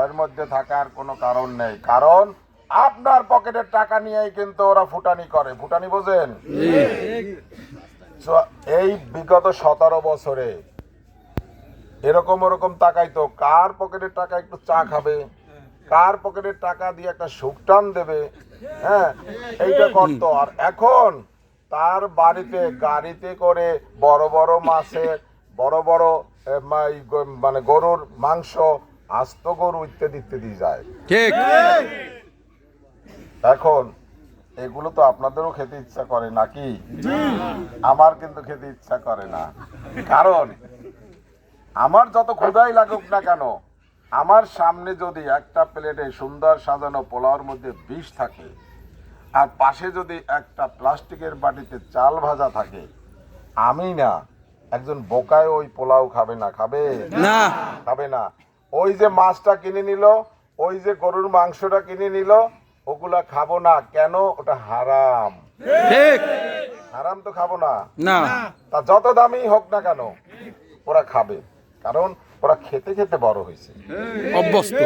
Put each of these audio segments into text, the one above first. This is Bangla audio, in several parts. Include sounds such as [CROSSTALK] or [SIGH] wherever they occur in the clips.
ভয়ের মধ্যে থাকার কোনো কারণ নেই। কারণ আপনার পকেটের টাকা নিয়েই কিন্তু ওরা ফুটানি করে। ফুটানি বোঝেন? এই বিগত সতেরো বছরে এরকম ওরকম তাকাইতো কার পকেটের টাকা একটু চা খাবে? কার পকেটের টাকা দিয়ে একটা সুকটান দেবে? হ্যাঁ এইটা করতো। আর এখন তার বাড়িতে, গাড়িতে করে বড় বড় মাছের, বড় বড় মানে গরুর মাংস আস্ত গরু ইত্যাদি ইত্যাদি যায়। ঠিক। এখন এগুলো তো আপনাদেরও খেতে ইচ্ছা করে নাকি? আমার কিন্তু খেতে ইচ্ছা করে না। কারণ আমার যত ক্ষুধাই লাগুক না কেন আমার সামনে যদি একটা প্লেটে সুন্দর সাজানো পোলাওর মধ্যে বিষ থাকে আর পাশে যদি একটা প্লাস্টিকের বাটিতে চাল ভাজা থাকে আমি না একজন বোকায় ওই পোলাও খাবে না খাবে? না। খাবে না। ওই যে মাছটা কিনে নিল ওই যে গরুর মাংসটা কিনে নিল ওগুলা খাব না। কেন? ওটা হারাম। ঠিক। হারাম তো খাব না। না। তা যত দামি হোক না কেন ওরা খাবে। কারণ ওরা খেতে খেতে বড় হয়েছে। অভ্যস্ত।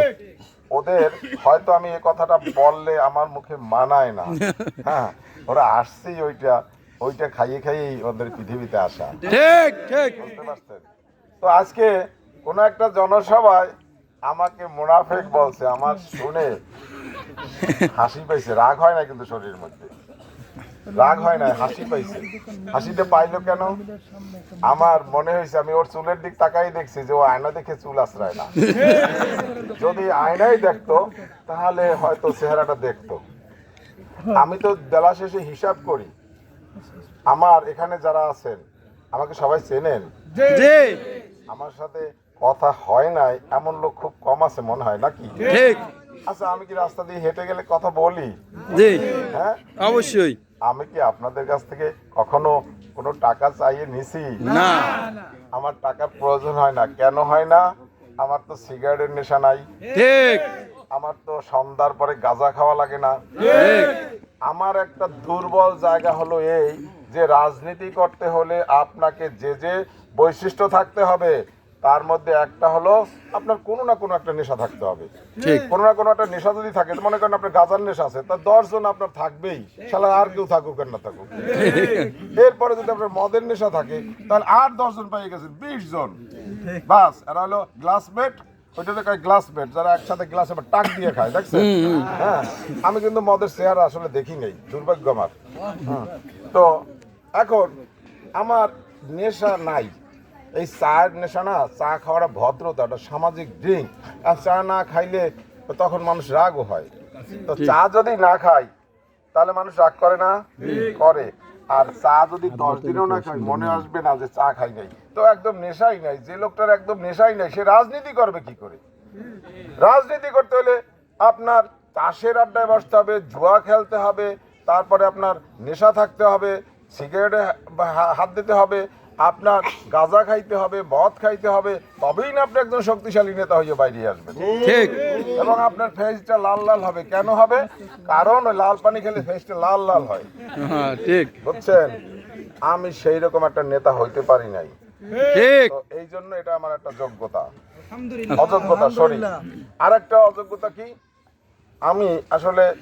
ওদের হয়তো আমি এ কথাটা বললে আমার মুখে মানায় না। [LAUGHS] হ্যাঁ ওরা আসছেই ওইটা ওইটা খাইয়ে খাইয়েই ওদের পৃথিবীতে আসা। ঠিক ঠিক। বুঝতে পারছেন? তো আজকে কোন একটা জনসভায় আমাকে মুনাফেক বলছে আমার শুনে হাসি পাইছে। রাগ হয় না কিন্তু শরীরের মধ্যে। রাগ হয় না হাসি পাইছে। হাসিটা পাইলো কেন? আমার মনে হয়েছে আমি ওর চুলের দিক তাকাই দেখছি যে ও আয়না দেখে চুল আশ্রয় না। যদি আয়নাই দেখতো তাহলে হয়তো চেহারাটা দেখতো। আমি তো বেলা শেষে হিসাব করি। আমার এখানে যারা আছেন আমাকে সবাই চেনেন। আমার সাথে কথা হয় নাই এমন লোক খুব কম আছে মনে হয় নাকি? ঠিক। আচ্ছা আমি কি রাস্তা দিয়ে হেঁটে গেলে কথা বলি? জি। হ্যাঁ? অবশ্যই। আমি কি আপনাদের কাছ থেকে কখনো কোনো টাকা চাইয়ে নিছি? না। আমার টাকার প্রয়োজন হয় না। কেন হয় না? আমার তো সিগারেটের নেশা নাই। ঠিক। আমার তো সন্ধ্যার পরে গাঁজা খাওয়া লাগে না। ঠিক। আমার একটা দুর্বল জায়গা হলো এই যে রাজনীতি করতে হলে আপনাকে যে যে বৈশিষ্ট্য থাকতে হবে তার মধ্যে একটা হলো আপনার কোনো না কোনো একটা নেশা থাকতে হবে। ঠিক। কোনো না কোনো একটা নেশা যদি থাকে মনে করেন আপনার গাজার নেশা আছে তা দশজন আপনার থাকবেই। শালা আর কেউ থাকুক আর না থাকুক। [LAUGHS] এরপরে যদি আপনার মদের নেশা থাকে তাহলে আর দশজন পেয়ে গেছেন বিশ জন বাস এরা হলো গ্লাসমেট ওইটাতে কয় গ্লাসমেট যারা একসাথে গ্লাসে আবার টাক দিয়ে খায় দেখছেন? হ্যাঁ আমি কিন্তু মদের চেহারা আসলে দেখি নেই দুর্ভাগ্য আমার। তো এখন আমার নেশা নাই। এই চায়ের নেশা না চা খাওয়াটা ভদ্রতা একটা সামাজিক ড্রিঙ্ক আর চা না খাইলে তখন মানুষ রাগও হয়। তো চা যদি না খাই তাহলে মানুষ রাগ করে না? করে। আর চা যদি দশ দিনও না খাই মনে আসবে না যে চা খাই নাই। তো একদম নেশাই নাই যে লোকটার একদম নেশাই নাই সে রাজনীতি করবে কি করে? রাজনীতি করতে হলে আপনার তাসের আড্ডায় বসতে হবে জুয়া খেলতে হবে তারপরে আপনার নেশা থাকতে হবে সিগারেটে হাত দিতে হবে আপনার গাঁজা খাইতে হবে মদ খাইতে হবে তবেই না আপনি একজন শক্তিশালী নেতা হয়ে বাইরে আসবেন। ঠিক। এবং আপনার ফেসটা লাল লাল হবে। কেন হবে? কারণ ওই লাল পানি খেলে ফেসটা লাল লাল হয়। হ্যাঁ ঠিক। বুঝছেন? আমি সেই রকম একটা নেতা হইতে পারি নাই। ঠিক। এই জন্য এটা আমার একটা যোগ্যতা। অযোগ্যতা সরি। আর একটা অযোগ্যতা কি? আমি আসলে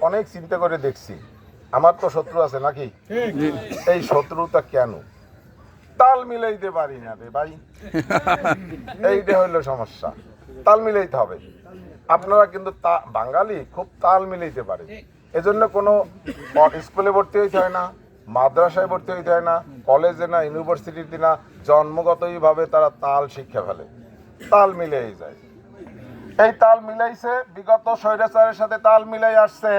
অনেক চিন্তা করে দেখছি। আমার তো শত্রু আছে নাকি? এই শত্রুতা কেন? তাল মিলাইতে পারি না রে ভাই। এইটা হইল সমস্যা। তাল মিলাইতে হবে। আপনারা কিন্তু তা, বাঙালি খুব তাল মিলাইতে পারে। এজন্য কোনো স্কুলে ভর্তি হইতে হয় না, মাদ্রাসায় ভর্তি হইতে হয় না, কলেজে না, ইউনিভার্সিটিতে না জন্মগতই ভাবে তারা তাল শিক্ষা ফেলে। তাল মিলেই যায়। এই তাল মিলাইছে, বিগত স্বৈরাচারের সাথে তাল মিলাই আসছে।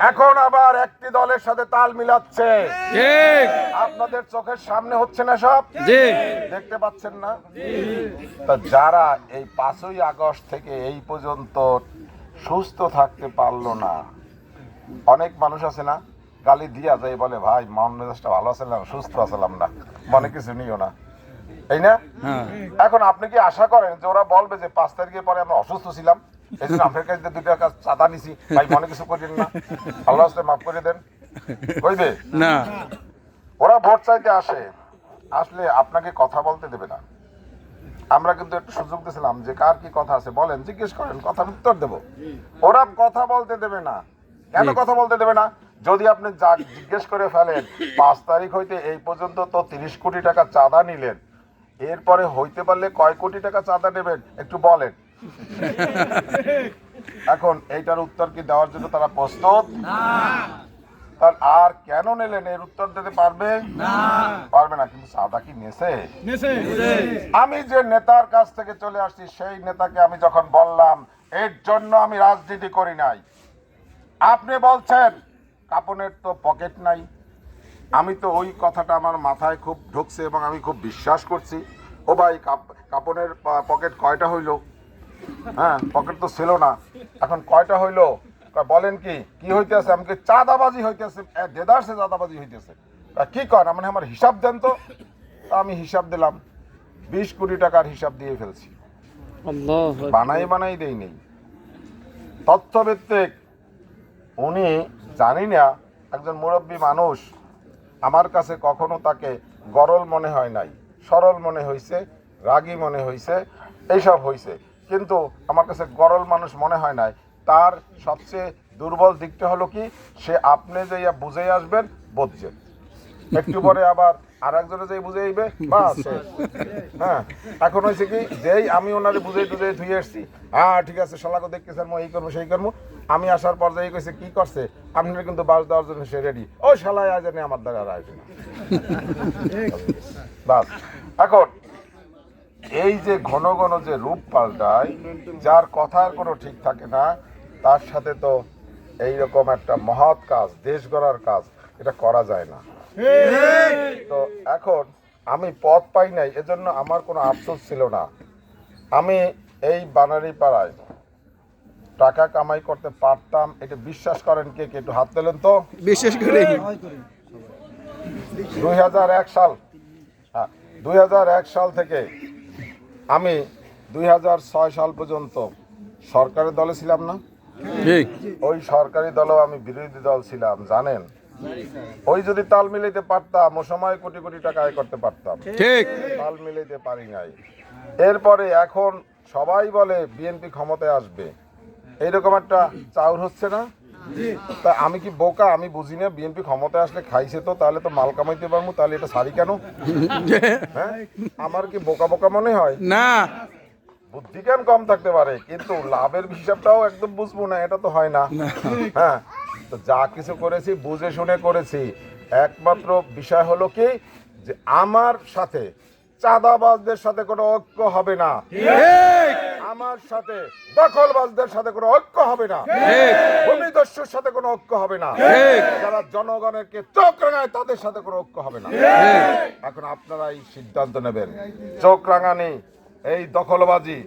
এখন আবার একটি দলের সাথে তাল মিলাচ্ছে। আপনাদের চোখের সামনে হচ্ছে না সব? দেখতে পাচ্ছেন না? তা যারা এই পাঁচই আগস্ট থেকে এই পর্যন্ত সুস্থ থাকতে পারল না অনেক মানুষ আছে না? গালি দিয়া যায় বলে ভাই মন মেজাজটা ভালো না? সুস্থ আছিলাম না। মনে কিছু নিও না। এই না? হ্যাঁ। এখন আপনি কি আশা করেন যে ওরা বলবে যে পাঁচ তারিখের পরে আমরা অসুস্থ ছিলাম? এই আপনার কাছে দুই টাকা চাঁদা নিছি। ভাই মনে কিছু করেন না। আল্লাহ হাসতে মাফ করে দেন। কইবে? না। ওরা ভোট চাইতে আসে আসলে আপনাকে কথা বলতে দেবে না। আমরা কিন্তু একটু সুযোগ দিয়েছিলাম যে কার কি কথা আছে বলেন জিজ্ঞেস করেন কথার উত্তর দেব। ওরা কথা বলতে দেবে না। কেন কথা বলতে দেবে না? যদি আপনি যা জিজ্ঞেস করে ফেলেন পাঁচ তারিখ হইতে এই পর্যন্ত তো তিরিশ কোটি টাকা চাঁদা নিলেন। এরপরে হইতে পারলে কয় কোটি টাকা চাঁদা নেবেন একটু বলেন। এখন এইটার উত্তর কি দেওয়ার জন্য তারা প্রস্তুত? তাহলে আর কেন নিলেন? এর উত্তর দিতে পারবে? পারবে না কিন্তু চাঁদা কি নেছে। আমি যে নেতার কাছ থেকে চলে আসছি সেই নেতাকে আমি যখন বললাম এর জন্য আমি রাজনীতি করি নাই। আপনি বলছেন কাপনের তো পকেট নাই। আমি তো ওই কথাটা আমার মাথায় খুব ঢুকছে এবং আমি খুব বিশ্বাস করছি। ও ভাই কাপ- কাপনের পকেট কয়টা হইল? হ্যাঁ পকেট তো ছিল না। এখন কয়টা হইল? বলেন কি কি হইতেছে? আমাকে চাঁদাবাজি হইতেছে দেদারসে চাঁদাবাজি হইতেছে। কি কর মানে আমার হিসাব দেন তো। আমি হিসাব দিলাম বিশ কোটি টাকার হিসাব দিয়ে ফেলছি। বানাই বানাই দেই নেই। তথ্যভিত্তিক উনি জানি না একজন মুরব্বী মানুষ আমার কাছে কখনো তাকে গরল মনে হয় নাই সরল মনে হয়েছে রাগী মনে হয়েছে এইসব হয়েছে কিন্তু আমার কাছে গরল মানুষ মনে হয় নাই। তার সবচেয়ে দুর্বল দিকটা হলো কি, সে আপনি যে ইয়া বুঝে আসবেন, বুঝছেন। একটু পরে আবার আর একজনে যেই বুঝে আইবে, বাস। হ্যাঁ এখন হয়েছে কি, যেই আমি ওনারে বুঝে টুঝে ধুয়ে এসছি হ্যাঁ ঠিক আছে, শালাকে দেখতেছেন মো এই করব, সেই করব। আমি আসার পর যাই কইছে, কি করছে? আপনারা কিন্তু বাস দেওয়ার জন্য সে রেডি ও শালায় আজ আমার দ্বারা আর আসবে না। বাস। এখন এই যে ঘন ঘন যে রূপ পাল্টায় যার কথার কোনো ঠিক থাকে না তার সাথে তো এই রকম একটা মহৎ কাজ দেশ গড়ার কাজ এটা করা যায় না। তো এখন আমি পথ পাই নাই এজন্য আমার কোনো আফসোস ছিল না। আমি এই বানারি পাড়ায় টাকা কামাই করতে পারতাম এটা বিশ্বাস করেন কে কে একটু হাত তোলেন তো। বিশেষ করে। দুই হাজার এক সাল হ্যাঁ দুই হাজার এক সাল থেকে আমি দুই হাজার ছয় সাল পর্যন্ত সরকারের দলে ছিলাম না। ওই সরকারি দলেও আমি বিরোধী দল ছিলাম জানেন? ওই যদি তাল মিলাইতে পারতাম ও সময় কোটি কোটি টাকা আয় করতে পারতাম। ঠিক। তাল মিলাইতে পারি নাই। এরপরে এখন সবাই বলে বিএনপি ক্ষমতায় আসবে। এইরকম একটা চাউর হচ্ছে না? তা আমি কি বোকা? আমি বুঝি না। বিএনপি ক্ষমতায় আসলে খাইছে তো তাহলে তো মাল কামাইতে পারব তাহলে এটা সারি কেন? হ্যাঁ? আমার কি বোকা বোকা মনে হয়? না। বুদ্ধি জ্ঞান কম থাকতে পারে কিন্তু লাভের হিসাবটাও একদম বুঝব না এটা তো হয় না। হ্যাঁ? তো যা কিছু করেছি বুঝে শুনে করেছি। একমাত্র বিষয় হলো কি যে আমার সাথে চাঁদাবাজদের সাথে কোনো ঐক্য হবে না। ঠিক। আমার সাথে দখলবাজদের সাথে কোনো ঐক্য হবে না। ঠিক। ভূমিদস্যুর সাথে কোনো ঐক্য হবে না। ঠিক। যারা জনগণেরকে চোখ রাঙায় তাদের সাথে কোনো ঐক্য হবে না। ঠিক। এখন আপনারা এই সিদ্ধান্ত নেবেন। চোখ রাঙানি এই দখলবাজি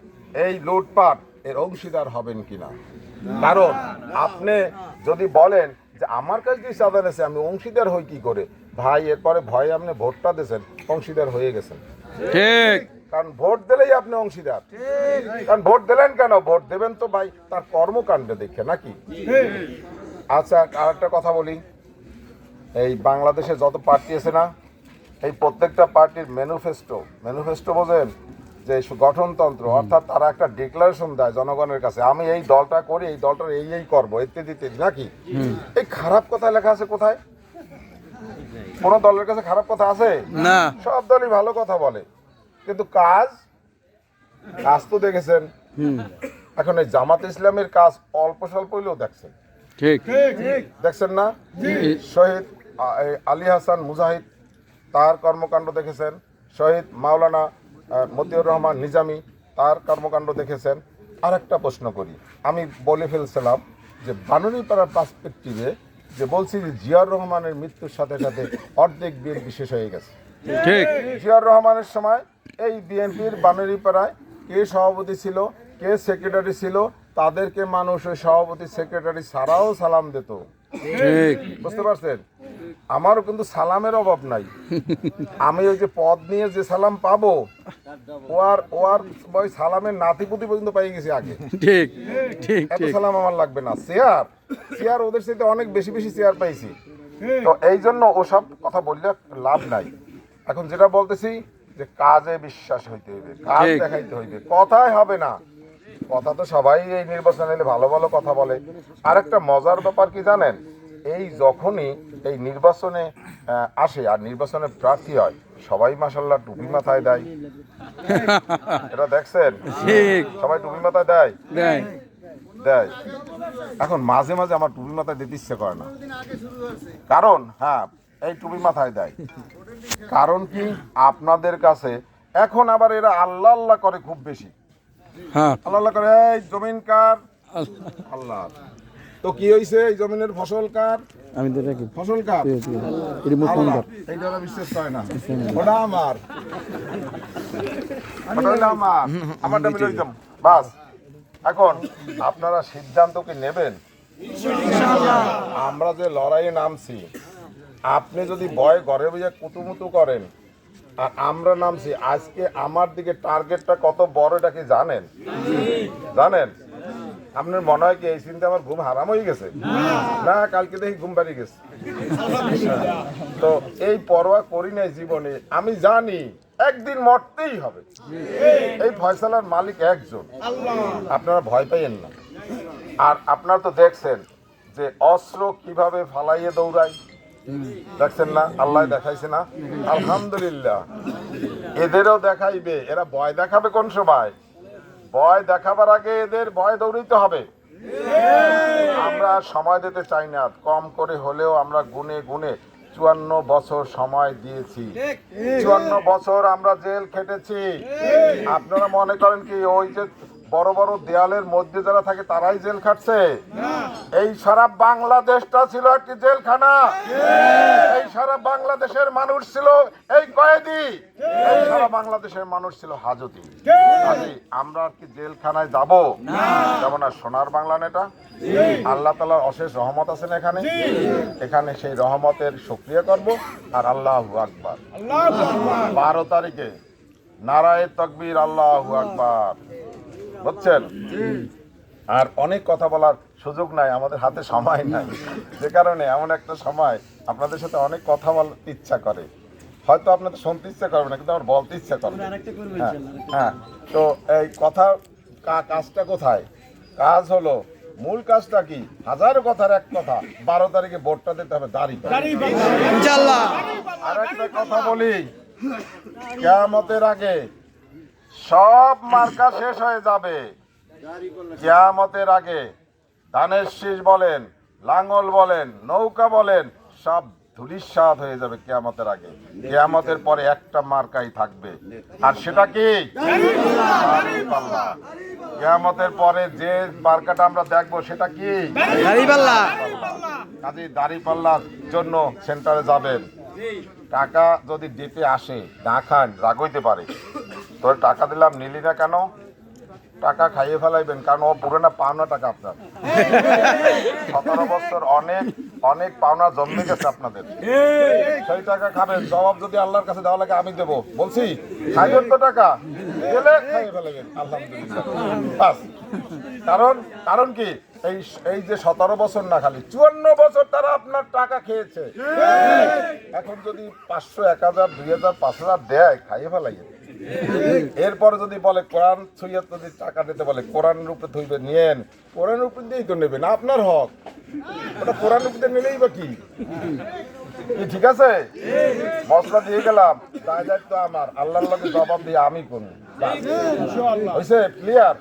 এই লুটপাট এর অংশীদার হবেন কিনা? কারণ আপনি যদি বলেন যে আমার কাছে দিয়ে চাঁদা নেছে আমি অংশীদার হই কি করে? ভাই এরপরে ভয়ে আপনি ভোটটা দিয়েছেন অংশীদার হয়ে গেছেন। ঠিক। কারণ ভোট দিলেই আপনি অংশীদার। কারণ ভোট দিলেন কেন? ভোট দেবেন তো ভাই তার কর্মকাণ্ডে দেখে নাকি? আচ্ছা আর একটা কথা বলি। এই বাংলাদেশে যত পার্টি আছে না এই প্রত্যেকটা পার্টির ম্যানিফেস্টো ম্যানিফেস্টো বোঝেন যে গঠনতন্ত্র অর্থাৎ তারা একটা ডিক্লারেশন দেয় জনগণের কাছে আমি এই দলটা করি এই দলটার এই এই করব ইত্যাদি ইত্যাদি নাকি? এই খারাপ কথা লেখা আছে কোথায়? কোন দলের কাছে খারাপ কথা আছে? না। সব দলই ভালো কথা বলে। কিন্তু কাজ কাজ তো দেখেছেন। এখন এই জামাত ইসলামের কাজ অল্প স্বল্প হইলেও দেখছেন। ঠিক। দেখছেন না? শহীদ আলী হাসান মুজাহিদ তার কর্মকাণ্ড দেখেছেন। শহীদ মাওলানা মতিউর রহমান নিজামি তার কর্মকাণ্ড দেখেছেন। আর একটা প্রশ্ন করি। আমি বলে ফেলছিলাম যে বানুরিপাড়ার পার্সপেক্টিভে যে বলছি যে জিয়াউর রহমানের মৃত্যুর সাথে সাথে অর্ধেক বিয়ের বিশেষ হয়ে গেছে। ঠিক। জিয়াউর রহমানের সময় এই বিএনপির বানুরিপাড়ায় কে সভাপতি ছিল কে সেক্রেটারি ছিল তাদেরকে মানুষ ওই সভাপতি সেক্রেটারি ছাড়াও সালাম দিত। বুঝতে পারছেন? আমারও কিন্তু সালামের অভাব নাই। আমি ওই যে পদ নিয়ে যে সালাম পাবো ও আর ও আর ওই সালামের নাতিপুতি পর্যন্ত পাই গেছি আগে। ঠিক ঠিক এত সালাম আমার লাগবে না। চেয়ার চেয়ার ওদের সাথে অনেক বেশি বেশি চেয়ার পাইছি। তো এই জন্য ওসব কথা বললে লাভ নাই। এখন যেটা বলতেছি যে কাজে বিশ্বাস হইতে হইবে কাজ দেখাইতে হইবে কথাই হবে না। কথা তো সবাই এই নির্বাচন এলে ভালো ভালো কথা বলে। আর একটা মজার ব্যাপার কি জানেন? এই যখনই এই নির্বাচনে আসে আর নির্বাচনে প্রার্থী হয় সবাই মাসাল্লাহ টুপি মাথায় দেয়। এটা দেখছেন? ঠিক। সবাই টুপি মাথায় দেয়? দেয়। দেয়। এখন মাঝে মাঝে আমার টুপি মাথায় দিতে ইচ্ছে করে না। কারণ হ্যাঁ এই টুপি মাথায় দেয়। কারণ কি? আপনাদের কাছে এখন আবার এরা আল্লাহ আল্লাহ করে খুব বেশি। হ্যাঁ। আল্লাহ আল্লাহ করে এই জমিন কার? আল্লাহ। তো কি হয়েছে এই জমিনের ফসল কার? আমি তো রাখি ফসল কার? রিমোট ফোন আল্লাহ। এইটা ওরা বিশ্বাস করে না। ওটা আমার। ওটা আমার। আমারটা আমি লইতাম বাস। এখন আপনারা সিদ্ধান্ত কি নেবেন? আমরা যে লড়াইয়ে নামছি আপনি যদি ভয় ঘরে বুঝে কুতুমুতু করেন, আর আমরা নামছি, আজকে আমার দিকে টার্গেটটা কত বড় এটা কি জানেন? জানেন? আপনার মনে হয় কি এই চিন্তা আমার ঘুম হারাম হয়ে গেছে? না, কালকে দেখি ঘুম বাড়ি গেছে। তো এই পরোয়া করি নাই জীবনে, আমি জানি একদিন মরতেই হবে। এই ফয়সালার মালিক একজন। আপনারা ভয় পাইয়েন না। আর আপনারা তো দেখছেন যে অস্ত্র কীভাবে ফালাইয়ে দৌড়ায়। দেখছেন না? আল্লাহ দেখাইছে না? আলহামদুলিল্লাহ। এদেরও দেখাইবে। এরা ভয় দেখাবে কোন সময়? ভয় দেখাবার আগে এদের ভয় দৌড়িতে হবে। আমরা সময় দিতে চাই না। কম করে হলেও আমরা গুনে গুনে চুয়ান্ন বছর সময় দিয়েছি। চুয়ান্ন বছর আমরা জেল খেটেছি। আপনারা মনে করেন কি, ওই যে বড় বড় দেয়ালের মধ্যে যারা থাকে, তারাই জেল খাটছে? এই সারা বাংলাদেশটা ছিল একটি জেলখানা। এই সারা বাংলাদেশের মানুষ ছিল এই কয়েদি। এই সারা বাংলাদেশের মানুষ ছিল হাজতি। আমরা আর কি জেলখানায় যাব? যেমন আর সোনার বাংলা নেটা? আল্লাহ তালার অশেষ রহমত আছেন এখানে? এখানে সেই রহমতের সক্রিয় করব আর আল্লাহ আকবার। বারো তারিখে নারায় তকবীর আল্লাহ আকবার। বুঝছেন? আর অনেক কথা বলার সুযোগ নাই আমাদের হাতে সময় নাই। যে কারণে এমন একটা সময় আপনাদের সাথে অনেক কথা বলতে ইচ্ছা করে। হয়তো আপনাদের শুনতে ইচ্ছা করবে না কিন্তু আমার বলতে ইচ্ছা করবে। হ্যাঁ হ্যাঁ। তো এই কথা কা- কাজটা কোথায়? কাজ হলো মূল কাজটা কি? হাজারো কথার এক কথা বারো তারিখে ভোটটা দিতে হবে দাঁড়িয়ে। আর একটা কথা বলি কেয়ামতের আগে সব মার্কা শেষ হয়ে যাবে। কেয়ামতের আগে ধানের শীষ বলেন লাঙ্গল বলেন নৌকা বলেন সব ধুলিস্বাদ হয়ে যাবে কেয়ামতের আগে। কেয়ামতের পরে একটা মার্কাই থাকবে। আর সেটা কি। কেয়ামতের পরে যে মার্কাটা আমরা দেখব সেটা কি? কাজে দাড়ি পাল্লার জন্য সেন্টারে যাবেন। টাকা যদি দিতে আসে না খান রাগ হইতে পারে। তোর টাকা দিলাম নিলি না কেন? টাকা খাইয়ে ফেলাইবেন, কারণ ও পুরোনা পাওনা টাকা আপনার। সতেরো বছর অনেক অনেক পাওনা জন্মে গেছে আপনাদের। সেই টাকা খাবেন, জবাব যদি আল্লাহর কাছে দেওয়া লাগে, আমি দেবো। বলছি, খাইবেন তো টাকা, গেলে খাইয়ে ফেলাবেন আলহামদুলিল্লাহ। কারণ কারণ কি? এই এই যে সতেরো বছর না খালি, চুয়ান্ন বছর তারা আপনার টাকা খেয়েছে। এখন যদি পাঁচশো, এক হাজার, দুই হাজার, পাঁচ হাজার দেয়, খাইয়ে ফেলাই এরপরে যদি বলে কোরআন ছুঁয়ে যদি টাকা দিতে বলে কোরআন রূপে থইবে নিয়েন। কোরআন রূপে দিয়েই তো নেবেন আপনার হক। ওটা কোরআন রূপে নিলেই বা কি? ঠিক আছে? মশলা দিয়ে গেলাম দায় দায়িত্ব আমার। আল্লাহর লগে জবাব দিয়ে আমি কোন হয়েছে ক্লিয়ার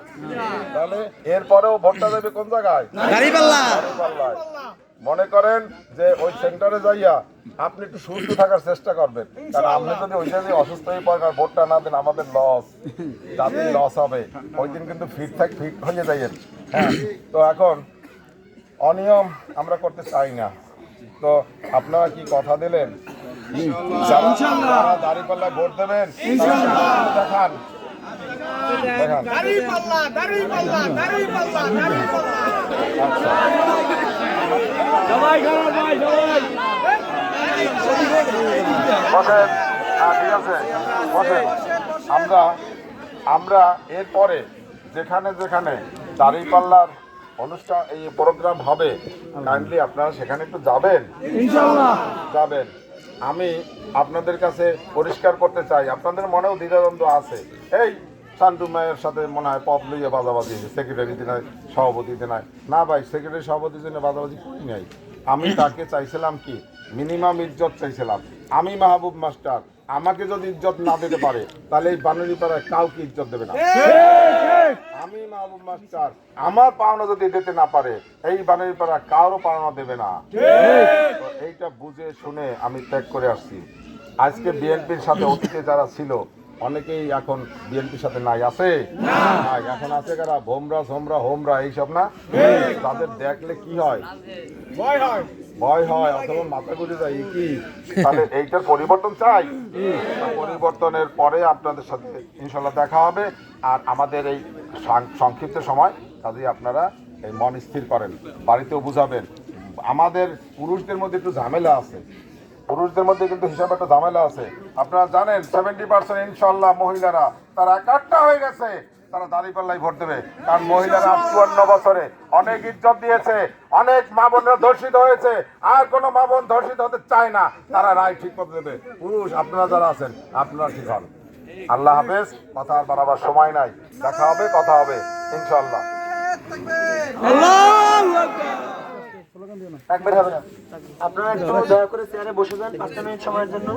তাহলে এরপরেও ভোটটা দেবে কোন জায়গায়। মনে করেন যে ওই সেন্টারে যাইয়া আপনি একটু সুস্থ থাকার চেষ্টা করবেন। কারণ আপনি যদি ওই জায়গায় অসুস্থ হয়ে পড়েন আর ভোটটা না দেন আমাদের লস জাতির লস হবে। ওই দিন কিন্তু ফিট থাক ফিট হয়ে যাইয়েন। হ্যাঁ তো এখন অনিয়ম আমরা করতে চাই না। তো আপনারা কি কথা দিলেন? যারা ভোট দেবেন দেখান। দেখান। বসেন। হ্যাঁ ঠিক আছে। বসেন। আমরা আমরা এরপরে যেখানে যেখানে দাঁড়িপাল্লার অনুষ্ঠান এই প্রোগ্রাম হবে কাইন্ডলি আপনারা সেখানে একটু যাবেন। যাবেন। আমি আপনাদের কাছে পরিষ্কার করতে চাই। আপনাদের মনেও দ্বিধাদ্বন্দ্ব আছে। এই শান্টু মায়ের সাথে মনে হয় পপ লইয়া বাজাবাজি সেক্রেটারিতে নাই সভাপতিতে না ভাই সেক্রেটারি সভাপতির জন্য বাজাবাজি করি নাই। আমি তাকে চাইছিলাম কি? মিনিমাম ইজ্জত চাইছিলাম। আমি মাহবুব মাস্টার আমাকে যদি ইজ্জত না দিতে পারে তাহলে এই বানুরি পাড়ায় কাউকে ইজ্জত দেবে না। আমি মাহবুব মাস্টার আমার পাওনা যদি দিতে না পারে এই বানুরি পাড়া কারও পাওনা দেবে না। এইটা বুঝে শুনে আমি ত্যাগ করে আসছি। আজকে বিএনপির সাথে অতীতে যারা ছিল অনেকেই এখন বিএনপির সাথে নাই আছে? নাই, এখন আছে কারা? ভোমরা সোমরা হোমরা এইসব না? তাদের দেখলে কি হয়? ভয় হয়। ভয় হয় অথবা মাথা ঘুরে যায় কি? তাহলে এইটার পরিবর্তন চাই? পরিবর্তনের পরে আপনাদের সাথে ইনশাল্লাহ দেখা হবে। আর আমাদের এই সংক্ষিপ্ত সময় কাজেই আপনারা এই মন স্থির করেন। বাড়িতেও বুঝাবেন। আমাদের পুরুষদের মধ্যে একটু ঝামেলা আছে। পুরুষদের মধ্যে কিন্তু হিসাবে একটা ঝামেলা আছে। আপনারা জানেন সেভেন্টি পার্সেন্ট ইনশাল্লাহ মহিলারা, তারা একাট্টা হয়ে গেছে, তারা দাঁড়িপাল্লাই ভোট দেবে। কারণ মহিলারা চুয়ান্ন বছরে অনেক ইজ্জত দিয়েছে, অনেক মা বোনরা ধর্ষিত হয়েছে, আর কোনো মা বোন ধর্ষিত হতে চায় না, তারা রায় ঠিক মতো দেবে। পুরুষ, আপনারা যারা আছেন, আপনারা ঠিক হন। আল্লাহ হাফেজ, কথা আর বাড়াবার সময় নাই। দেখা হবে, কথা হবে ইনশাল্লাহ আপনারা একটু দয়া করে চেয়ারে বসে যান পাঁচটা মিনিট সময়ের জন্য।